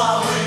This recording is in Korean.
power.